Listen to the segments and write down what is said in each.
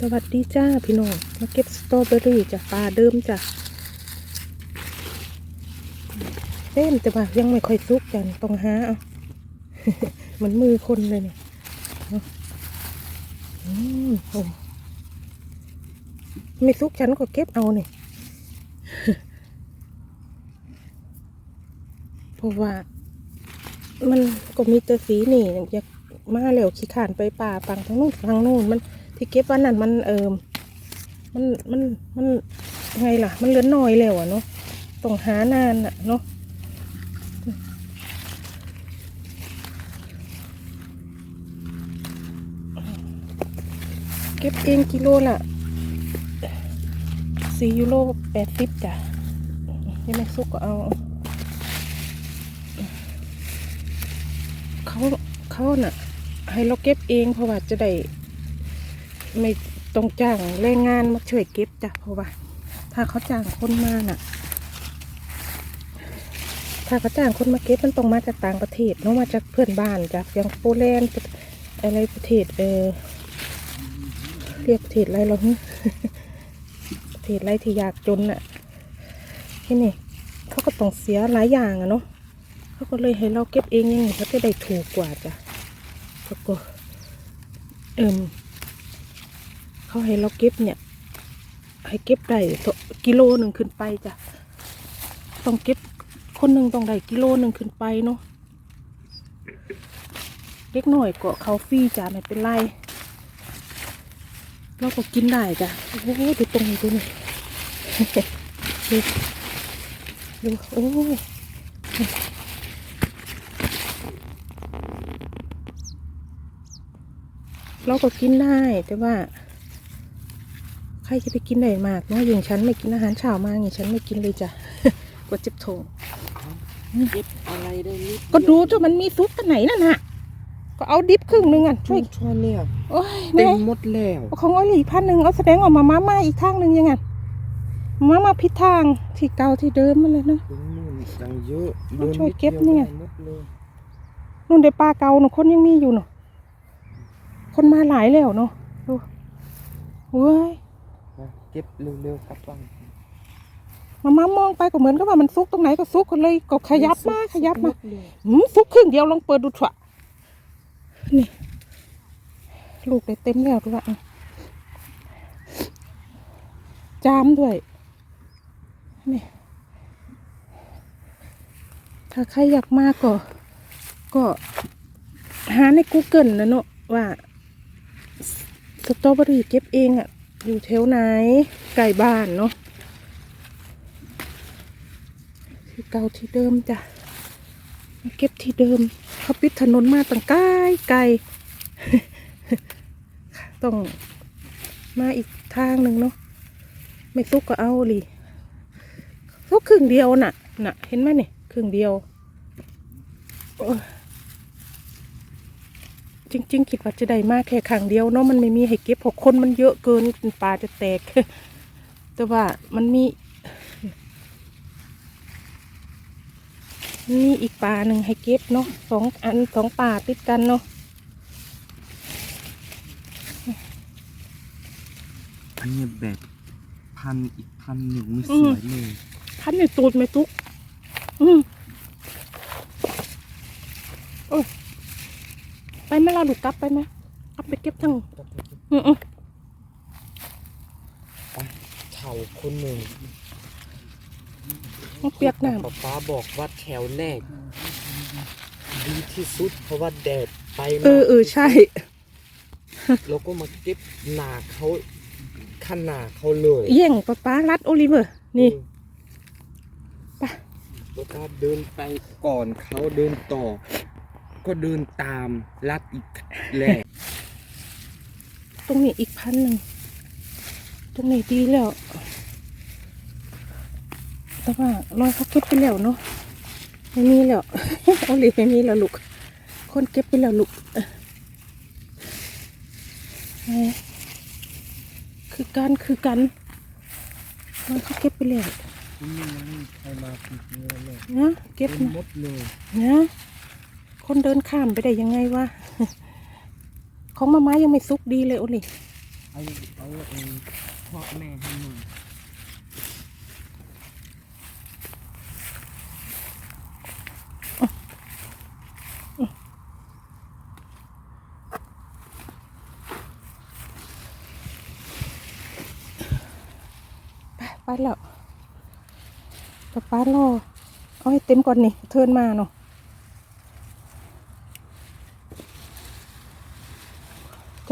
สวัสดีจ้าพี่น้องมาเก็บสตรอเบอรี่จากป่าเดิมจ้ะเต้นแต่ว่ายังไม่ค่อยสุกกันต้องหาเอาเหมือนมือคนเลยเนี่ยอืมโอ้ไม่สุกฉันก็เก็บเอาเนี่ยเพราะว่า มันก็มีแต่สีนี่อยากมาแล้วขี้ขานไปป่าฟังทางนู้นฟังนู้นมัน เก็บวันนั้นมันเอิมมันมันมันไงล่ะ มันเหลือน้อยแล้วอะเนาะต้องหานานอะเนาะเก็บเองกิโลละสี่ยูโรแปดสิบจ้ะยังไม่สุกก็เอาเขาเขาน่ะ ให้เราเก็บเองเพราะว่าจะได้ ไม่ต้องจ้างแรงงานมาช่วยเก็บจ้ะเพราะว่า ถ้าเขาจ้างคนมาน่ะ ถ้าเขาจ้างคนมาเก็บมันต้องมาจากต่างประเทศเนาะมาจากเพื่อนบ้านจากอย่างโปแลนด์อะไรประเทศเออเรียกประเทศอะไรเราเนี่ยประเทศอะไรที่ยากจนน่ะที่นี่เขาก็ต้องเสียหลายอย่างอะเนาะเขาก็เลยให้เราเก็บเองยังไงเขาจะได้ถูกกว่าจ้ะแล้วก็เอิม เขาให้เราเก็บเนี่ย ให้เก็บได้กิโลหนึ่งขึ้นไปจ้ะต้องเก็บคนหนึ่งต้องได้กิโลหนึ่งขึ้นไปเนาะเล็กหน่อยก็เขาฟรีจ้ะไม่เป็นไรเราก็กินได้จ้ะโอ้โหดูตรงนี้ดูนี่ดูดูโอ้เราก็กินได้แต่ว่า รจะไปกินได้มากเนาะอย่างฉันไม่กินอาหารเช้ามากอย่างฉันไม่กินเลยจ้ะกว่าเจ็บท้องเก็บอะไรได้นิดก็ดูถ้ามันมีซุปตัวไหนนั่นน่ะก็เอาดิบครึ่งหนึงอะช่ช่ววยยช่วยเนี่ยโอ้ยเต็แม่มหมดแล้วเอาของเอาหลีพันหนึ่งเอาแสดงออกมามาม่าอีกทางหนึ่งยังไงมามาผิดทางที่เก่าที่เดิมมันเลยเนาะถึงนู่นจังเยอะต้องช่วยเก็บเนี่ยหมดเลยนู่นเดปลาเก่าเนาะคนยังมีอยู่เนาะคนมาหลายแล้วเนาะดูเว้ยมา เก็บเร็วๆครับบ้างมามามองไปก็เหมือนกับว่ามันซุกตรงไหนก็ซุกคนเลยก็ขยับมาขยับมาหดเลยหืมซุกครึ่งเดียวลองเปิดดูเถอะนี่ ลูกได้เต็มแล้วด้วยอะจามด้วยนี่ถ้าใครอยากมาก็ ก็หาใน Google นะเนอะว่าสตรอเบอรี่เก็บเองอะ อยู่แถวไหนไก่บ้านเนาะที่เก่าที่เดิมจ้ะมาเก็บที่เดิมเขาปิดถนนมาตั้งไกลไกลต้องมาอีกทางหนึ่งเนาะไม่ซุกก็เอาลีซุกครึ่งเดียวน่ะน่ะ เห็นไหมนี่ครึ่งเดียวโอ้ จริง ๆ คิดว่าจะได้มากแค่ครั้งเดียวเนาะมันไม่มีให้เก็บเพราะคนมันเยอะเกินปลาจะแตก แต่ว่ามันมีนี่อีกปลาหนึ่งให้เก็บเนาะสองอันสองปลาติดกันเนาะอันนี้แบบพันอีกพันหนึ่งไม่สวยเลยพันในตูดไหม่ตุก อืมโอ้ย ไปไหมล่ะลูกกลับไปไหมกลับไปเก็บทั้งอืมอืมเฉาคนหนึ่งมันเปียกน้ป๊าป๊าบอกว่าแถวแรกดีที่สุด เพราะว่าแดดไปำมาเออเออใช่แล้วก็มาเก็บหนาเขาขนาเขาเลยแย่งป้าป้ารัดโอลิเวอร์นี่ไปแล้วก็เดินไปก่อนเขาเดินต่อ ก็เดินตามลัดอีกแหละตรงนี้อีกพันหนึ่ง ตรงนี้ดีแล้ว แต่ว่ารอยเขาเก็บไปแล้วเนาะ ไม่มีแล้วโอลิไม่มีแล้วลูก คนเก็บไปแล้วลูกเอ้ยคือกันคือกันรอยเขาเก็บไปแล้วใครมาผิดเงินเลยนะเก็บเต็มนะหมดเลยนะ คนเดินข้ามไปได้ยังไงวะ ของมาม้ายังไม่ซุกดีเลยโอลิเอาเอาเองพ่อแม่ให้หน่อยไปไปแล้วป๊าป๊ารอเอาให้เต็มก่อนนี่เทิร์นมาเนาะ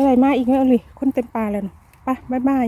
จะไหนมาอีกไหมเอาเลยคนเต็มป่าแล้วนะไปบ๊ายบาย